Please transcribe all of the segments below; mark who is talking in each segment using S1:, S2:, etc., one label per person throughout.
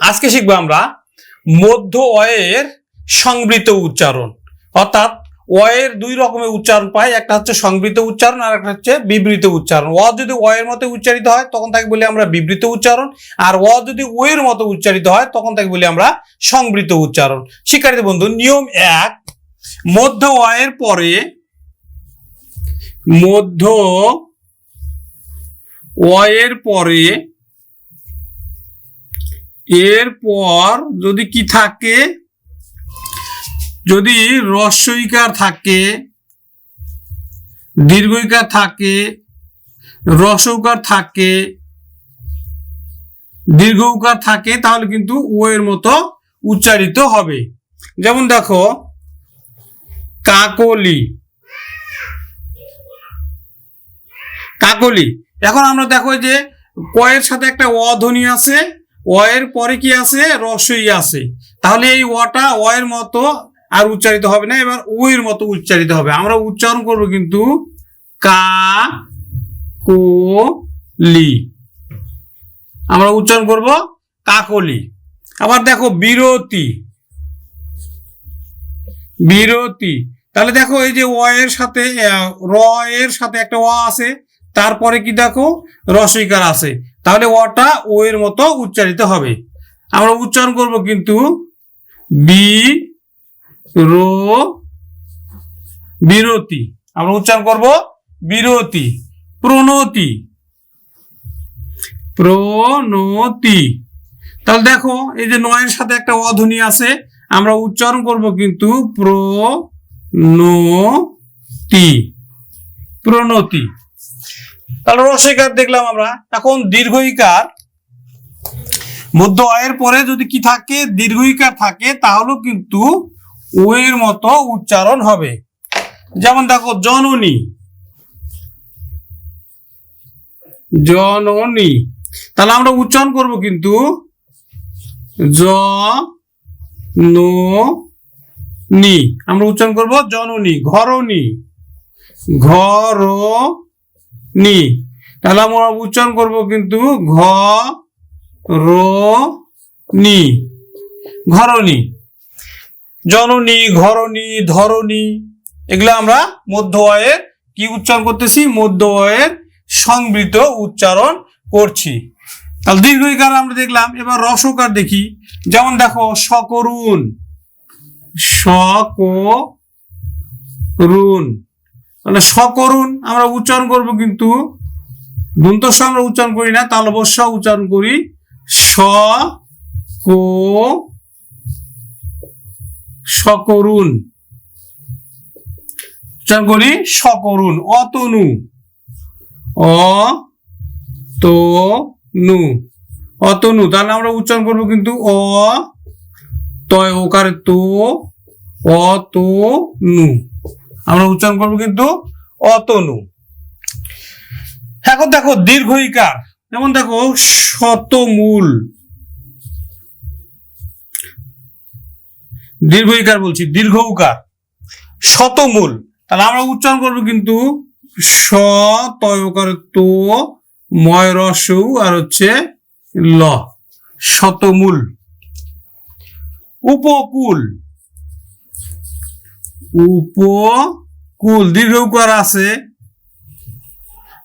S1: আজকে শিখব আমরা মধ্য অয়ের সংবৃত উচ্চারণ। অর্থাৎ অয়ের দুই রকমের উচ্চারণ পাই, একটা হচ্ছে সংবৃত উচ্চারণ আর একটা হচ্ছে বিবৃত উচ্চারণ। অ যদি অয়ের মতো উচ্চারিত হয়, তখন তাকে বলি আমরা বিবৃত উচ্চারণ। আর অ যদি ওয়ের মতো উচ্চারিত হয়, তখন তাকে বলি আমরা সংবৃত উচ্চারণ। শিক্ষার্থী বন্ধু, নিয়ম এক, মধ্য অয়ের পরে মধ্য অয়ের পরে এরপর যদি কি থাকে? যদি রস্বইকার থাকে দীর্ঘইকার থাকে রসৌকার থাকে দীর্ঘউকার থাকে, তাহলে কিন্তু ও এর মতো উচ্চারিত হবে। যেমন দেখো, কাকলি। কাকলি। এখন আমরা দেখো যে কয়ের সাথে একটা অ ধ্বনি আছে। অ এর পরে কি আছে? রসই আছে। তাহলে এই অটা অ এর মতো আর উচ্চারিত হবে না, এবার ও এর মতো উচ্চারিত হবে। আমরা উচ্চারণ করব কিন্তু কা, কো, লি। আমরা উচ্চারণ করব কাকলি। আবার দেখো বিরতি। বিরতি। তাহলে দেখো এই যে অ এর সাথে র এর সাথে একটা অ আছে, তারপরে কি দেখো? রসইকার আছে। তাহলে ওটা ও এর মতো উচ্চারিত হবে। আমরা উচ্চারণ করব কিন্তু বি রো বিরতি। আমরা উচ্চারণ করব বিরতি, প্রণতি। প্রণতি। তাহলে দেখো, এই যে নয়ের সাথে একটা অধ্বনি আছে, আমরা উচ্চারণ করব কিন্তু প্রণতি। প্রণতি। তাহলে রসইকার দেখলাম আমরা। এখন দীর্ঘইকার। মধ্য আয়ের পরে যদি কি থাকে, দীর্ঘইকার থাকে তাহলেও কিন্তু ও এর মতো উচ্চারণ হবে। যেমন দেখো, জননী। জননী। তাহলে আমরা উচ্চারণ করব কিন্তু জ নি আমরা উচ্চারণ করব জননী, ঘরণী। ঘর নি। তাহলে আমরা উচ্চারণ করব কিন্তু ঘ, রো, নি। ঘরণী। জননী, ঘরণী, ধরণী। এগুলো আমরা মধ্য অয়ের কি উচ্চারণ করতেছি? মধ্য অয়ের সংবৃত উচ্চারণ করছি। তাহলে দীর্ঘইকার আমরা দেখলাম, এবার রসকার দেখি। যেমন দেখো, সকরুণ। সকরুণ। তাহলে সকরুণ আমরা উচ্চারণ করব কিন্তু দন্তস্ব আমরা উচ্চারণ করি না তালবস্য উচ্চারণ করি স, কো, সকরুণ। উচ্চারণ করি সকরুণ, অতনু। অ, তো, নু। অতনু, তাহলে আমরা উচ্চারণ করব কিন্তু অ, তয়, ওকার তো, অ, তো, নু। আমরা উচ্চারণ করব কিন্তু অতনু। এখন দেখো দীর্ঘইকার। যেমন দেখো, শতমূল। দীর্ঘইকার বলছি দীর্ঘ উকার শতমূল। তাহলে আমরা উচ্চারণ করব কিন্তু স তয়কার তো ময় রসৌ আর হচ্ছে ল। শতমূল। উপকূল। উপকূল, দীর্ঘ উকার আছে।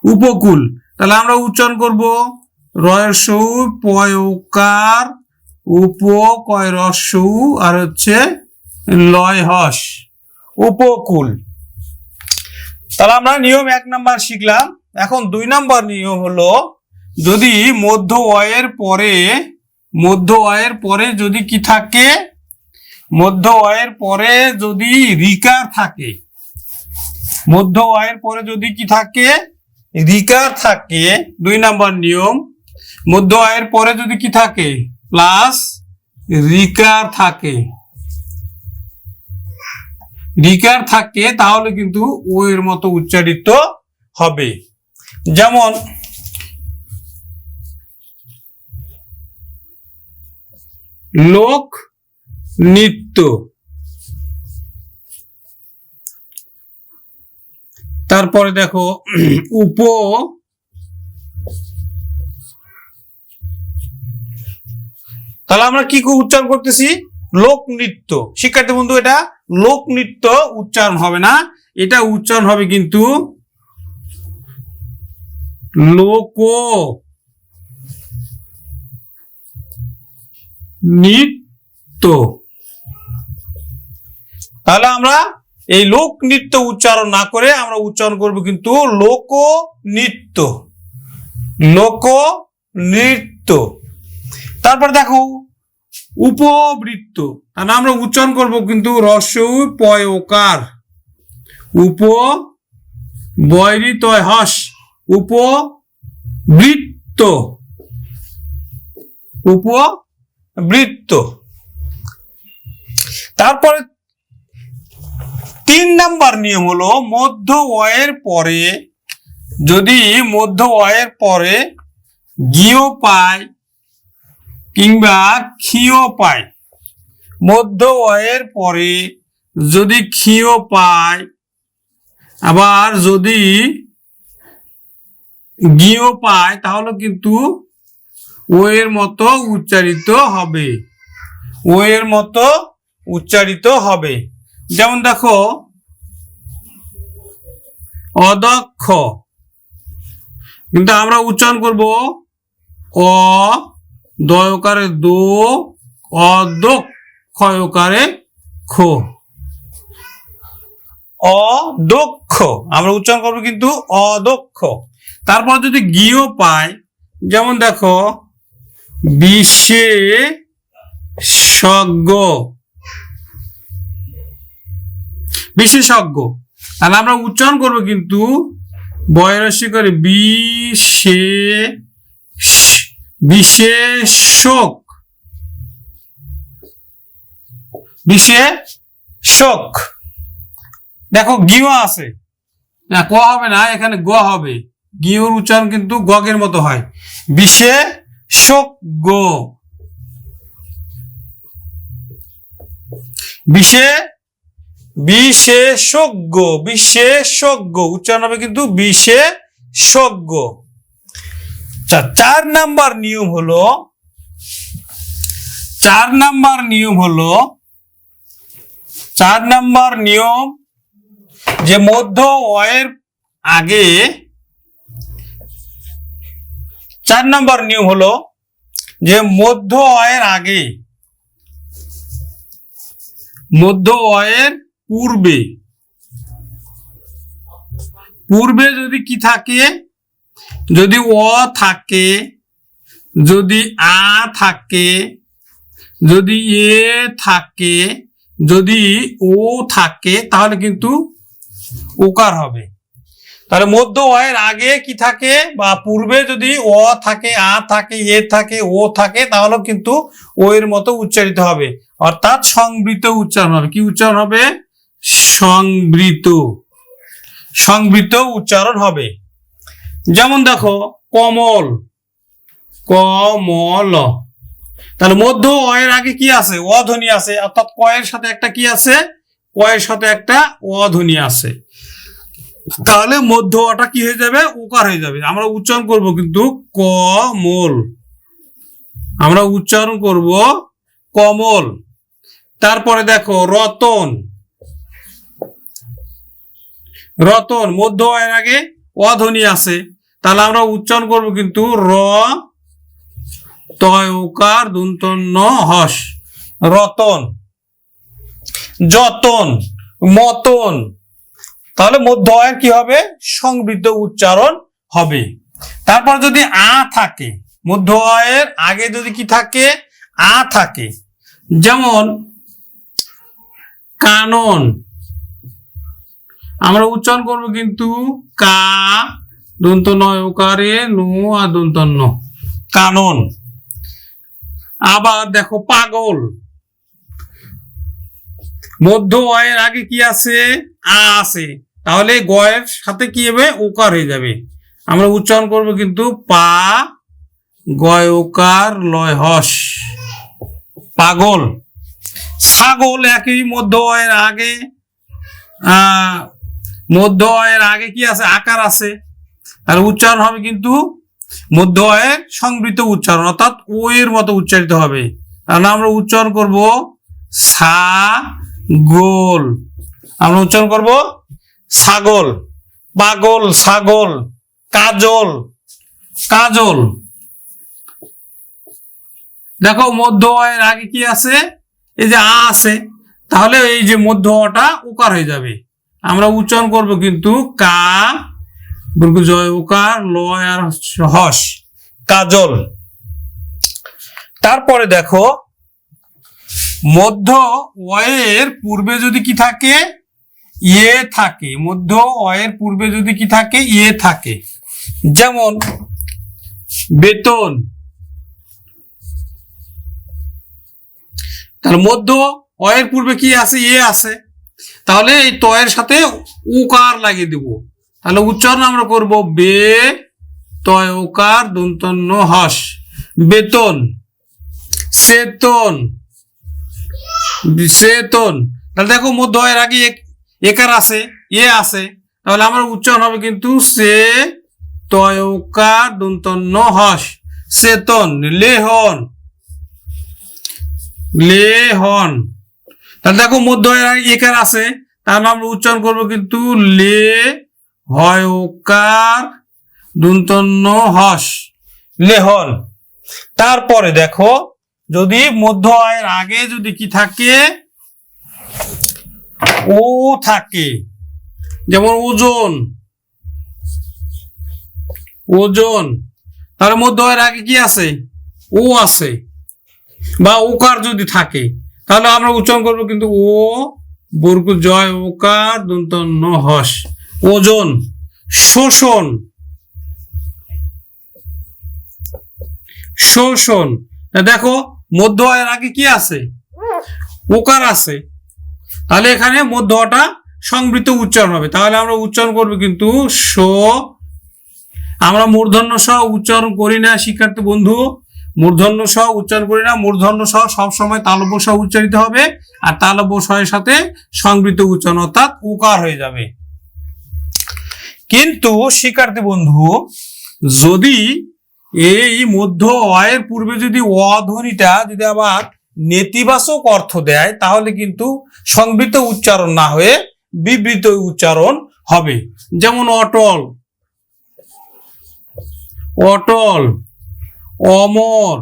S1: উপকূল। তাহলে আমরা উচ্চারণ করব রয়সৌ পয়কার উপ, কয় রসৌ আর হচ্ছে লয় হস। উপকূল। তাহলে আমরা নিয়ম এক নাম্বার শিখলাম। এখন দুই নাম্বার নিয়ম হলো, যদি মধ্য অয়ের পরে, মধ্য অয়ের পরে যদি কি থাকে মধ্য অয়ের পরে যদি রিকার থাকে, মধ্য অয়ের পরে যদি কি থাকে? রিকার থাকে, দুই নাম্বার নিয়ম। মধ্য আয়ের পরে যদি কি থাকে? প্লাস রিকার থাকে। রিকার থাকে, তাহলে কিন্তু ও এর মতো উচ্চারিত হবে। যেমন, লোক নৃত্য। তারপরে দেখো, উপ। তাহলে আমরা কি উচ্চারণ করতেছি? লোক নৃত্য। শিক্ষার্থী বন্ধু, এটা লোক নৃত্য উচ্চারণ হবে না। এটা উচ্চারণ হবে কিন্তু লোক। নৃত্য। তাহলে আমরা এই লোক নৃত্য উচ্চারণ না করে আমরা উচ্চারণ করব কিন্তু লোক নৃত্য। লোক নৃত্য। তারপর দেখো, উপবৃত্ত। তাহলে আমরা উচ্চারণ করব কিন্তু রস্যউ পয়কার উপ বৈরিতয় হস উপবৃত্ত। উপবৃত্ত। তারপরে তিন নাম্বার নিয়ম হলো মধ্য অয়ের পরে, যদি মধ্য অয়ের পরে গিও পায় কিংবা ক্ষীয় পায়, মধ্য অয়ের পরে যদি ক্ষীয় পায়, আবার যদি গিও পায়, তাহলে কিন্তু ও এর মতো উচ্চারিত হবে। ও এর মতো উচ্চারিত হবে। যেমন দেখো অদক্ষ। কিন্তু আমরা উচ্চারণ করব অ, দয়কারে দো, অদক্ষয়কারে খো। অদক্ষ। আমরা উচ্চারণ করব কিন্তু অদক্ষ। তারপর যদি গিও পায় যেমন দেখো বিশেষজ্ঞ বিশেষজ্ঞ তাহলে আমরা উচ্চারণ করব কিন্তু বয়রসি করে বিশে বিশেষক। বিশেষক। দেখো গিও আছে। না, ক হবে না, এখানে গ হবে। গিওর উচ্চারণ কিন্তু গগের মতো হয়। বিশেষক গ। বিশে বিশেষজ্ঞ বিশেষজ্ঞ। উচ্চারণ হবে কিন্তু বিশেষজ্ঞ। আচ্ছা, চার নাম্বার নিয়ম হলো চার নাম্বার নিয়ম হলো চার নাম্বার নিয়ম যে মধ্য অয়ের আগে চার নাম্বার নিয়ম হলো যে মধ্য অয়ের আগে মধ্য অয়ের পূর্বে। পূর্বে যদি কি থাকে? যদি অ থাকে, যদি আ থাকে, যদি এ থাকে, যদি ও থাকে, তাহলে কিন্তু ওকার হবে। তাহলে মধ্য অয়ের আগে কি থাকে? বা পূর্বে যদি অ থাকে, আ থাকে, এ থাকে, ও থাকে তাহলে কিন্তু ও এর মতো উচ্চারিত হবে। অর্থাৎ সংবৃত উচ্চারণ হবে। কি উচ্চারণ হবে? সংবৃত। সংবৃত উচ্চারণ হবে। যেমন দেখো, কমল কমল। তাহলে মধ্য অয়ের আগে কি আছে? অধ্বনি আছে। অর্থাৎ কয়ের সাথে একটা কি আছে? কয়ের সাথে একটা অধ্বনি আছে। তাহলে মধ্য অটা কি হয়ে যাবে? উকার হয়ে যাবে। আমরা উচ্চারণ করব কিন্তু কমল। আমরা উচ্চারণ করব কমল। তারপরে দেখো, রতন। রতন, মধ্য অয়ের আগে অধ্বনি আছে। তাহলে আমরা উচ্চারণ করব কিন্তু র, তয়, উকার, দুন্তন্য, হস। রতন, যতন, মতন। তাহলে মধ্য অয়ের কি হবে? সংবৃত উচ্চারণ হবে। তারপর যদি আ থাকে, মধ্য অয়ের আগে যদি কি থাকে? আ থাকে। যেমন, কানন আমরা উচ্চারণ করব কিন্তু কা দন্ত নয় ওকারে নু আর দন্ত ন। কানন। আবার দেখো পাগল। মধ্য অয়ের আগে কি আছে? আ আছে। তাহলে গয়ের সাথে কি হবে? ওকার হয়ে যাবে। আমরা উচ্চারণ করব কিন্তু পা গয় ওকার লয় হস। পাগল। ছাগল একই মধ্য অয়ের আগে আহ মধ্য অয়ের আগে কি আছে? আকার আছে। তাহলে উচ্চারণ হবে কিন্তু মধ্য অয়ের সংবৃত উচ্চারণ, অর্থাৎ ও এর মতো উচ্চারিত হবে। তাহলে আমরা উচ্চারণ করব সা গোল। আমরা উচ্চারণ করব ছাগল, পাগল, ছাগল, কাজল কাজল। দেখো, মধ্য অয়ের আগে কি আছে? এই যে আ আছে, তাহলে এই যে মধ্য অটা উকার হয়ে যাবে। আমরা উচ্চারণ করব কিন্তু কা বর্গ জয় উকার, লয় আর হস, কাজল। তারপরে দেখো, মধ্য অয়ের পূর্বে যদি কি থাকে? ইয়ে থাকে। মধ্য অয়ের পূর্বে যদি কি থাকে? ইয়ে থাকে। যেমন, বেতন। তাহলে মধ্য অয়ের পূর্বে কি আছে? ইয়ে আছে। তাহলে এই তয়ের সাথে উকার লাগিয়ে দেব। তাহলে উচ্চারণ আমরা করব বে, তয়, উকার, দন্তন্য, হস। বেতন, সেতন সেতন। তাহলে দেখো মধ্য অয়ের আগে এক- একার আছে, এ আছে। তাহলে আমার উচ্চারণ হবে কিন্তু সে, তয় তয়কার দন্তন্য, হস। সেতন, লেহন লেহন। তাহলে দেখো মধ্য একার আছে তাহলে আমরা উচ্চারণ করব কিন্তু লে, হয়, ওকার, দন্তন্য, হস। লেহল তারপরে দেখো, যদি মধ্য আয়ের আগে যদি কি থাকে? ও থাকে। যেমন ওজন। ওজন। তার মধ্য আয়ের আগে কি আছে? ও আছে। বা ওকার যদি থাকে। তাহলে আমরা উচ্চারণ করব কিন্তু ও বর্গ জয় ওকার দন্ত হস। ওজন, শোষণ। শোষণ। দেখো, মধ্য আয়ের আগে কি আছে? ওকার আছে। তাহলে এখানে মধ্যটা সংবৃত উচ্চারণ হবে। তাহলে আমরা উচ্চারণ করব কিন্তু সো। আমরা মূর্ধন্য স উচ্চারণ করি না, শিক্ষার্থী বন্ধু। মূর্ধন্য সহ উচ্চারণ করি না। মূর্ধন্য সহ সবসময় তালব্য সহ উচ্চারিত হবে আর তালব্য সহের সাথে সংবৃত উচ্চারণ অর্থাৎ উকার হয়ে যাবে। কিন্তু শিক্ষার্থী বন্ধু, যদি এই মধ্য অয়ের পূর্বে যদি অধ্বনিটা যদি আবার নেতিবাচক অর্থ দেয়, তাহলে কিন্তু সংবৃত উচ্চারণ না হয়ে বিবৃত উচ্চারণ হবে। যেমন অটল। অটল। অমর।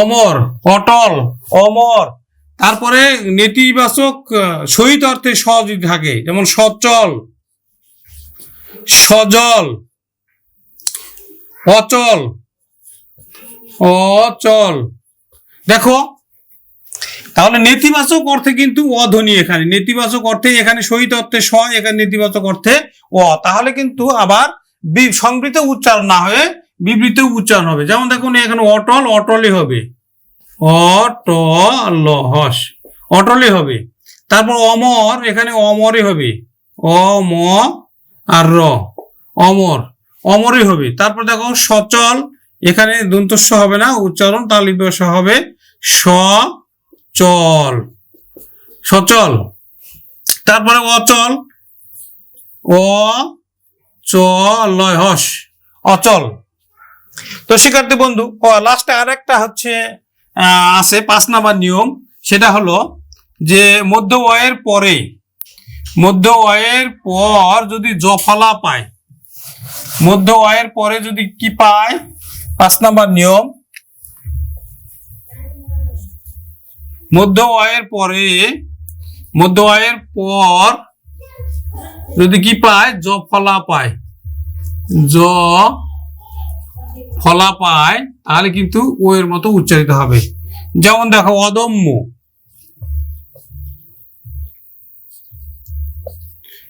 S1: অমর, অটল, অমর। তারপরে নেতিবাচক সহিত অর্থে স যদি থাকে, যেমন সচল, সজল, অচল অচল। দেখো, তাহলে নেতিবাচক অর্থে কিন্তু অধ্বনি এখানে, নেতিবাচক অর্থে এখানে সহিত অর্থে স, এখানে নেতিবাচক অর্থে অ। তাহলে কিন্তু আবার সংবৃত উচ্চারণ না হয়ে বিবৃত উচ্চারণ হবে। যেমন দেখুন, এখানে অটল অটলই হবে। অটল হস অটলই হবে। তারপর অমর, এখানে অমরই হবে। অম আর র অমর অমরই হবে। তারপর দেখো, সচল, এখানে দন্তস্ব হবে না, উচ্চারণ তালিবস হবে স চল সচল। তারপরে অচল, অ চ লয় হস, অচল। তো শিক্ষার্থী বন্ধু লাস্টে আর একটা হচ্ছে আছে পাঁচ নাম্বার নিয়ম। সেটা হলো যে মধ্য অয়ের পরে, মধ্য অয়ের পর যদি জফলা পায়, মধ্য অয়ের পরে যদি কি পায়? পাঁচ নাম্বার নিয়ম। মধ্য অয়ের পরে, মধ্য অয়ের পর যদি কি পায়? জ ফলা পায়। জ ফলা পায়, তাহলে কিন্তু ও এর মতো উচ্চারিত হবে। যেমন দেখো, অদম্য।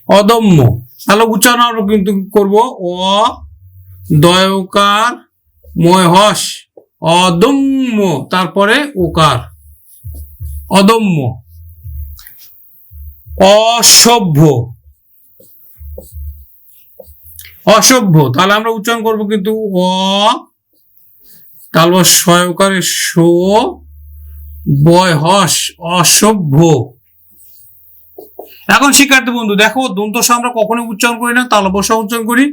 S1: অদম্য। তাহলে উচ্চারণ আমরা কিন্তু করব? অ দয়কার ময় হস অদম্য, তারপরে ওকার। অদম্য। অসভ্য। অসভ্য। তাহলে আমরা উচ্চারণ করব কিন্তু অ তারপর সয়কারে সো, বয়, হস, অসভ্য। এখন শিক্ষার্থী বন্ধু, দেখো দন্তস আমরা কখনোই উচ্চারণ করি না তালবসা উচ্চারণ করি।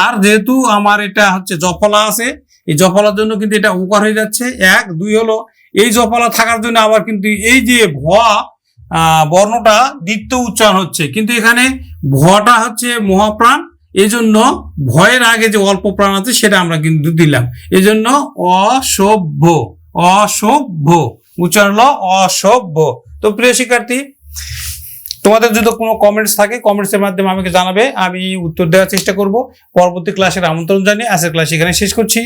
S1: আর যেহেতু আমার এটা হচ্ছে জফলা আছে, এই জফলার জন্য কিন্তু এটা উকার হয়ে যাচ্ছে। এক, দুই হলো এই জফলা থাকার জন্য আবার কিন্তু এই যে ভ বর্ণটা দ্বিতীয় উচ্চারণ হচ্ছে। কিন্তু এখানে ভটা হচ্ছে মহাপ্রাণ এই জন্য ভয়ের আগে যে অল্প প্রাণ আছে সেটা আমরা কিন্তু দিলাম। এজন্য জন্য অসভ্য অসভ্য, উচ্চারণ অসভ্য। তো প্রিয় শিক্ষার্থী, তোমাদের যদি কোনো কমেন্টস থাকে কমেন্টসের মাধ্যমে আমাকে জানাবে, আমি উত্তর দেওয়ার চেষ্টা করব। পরবর্তী ক্লাসের আমন্ত্রণ জানিয়ে আজকের ক্লাস এখানে শেষ করছি।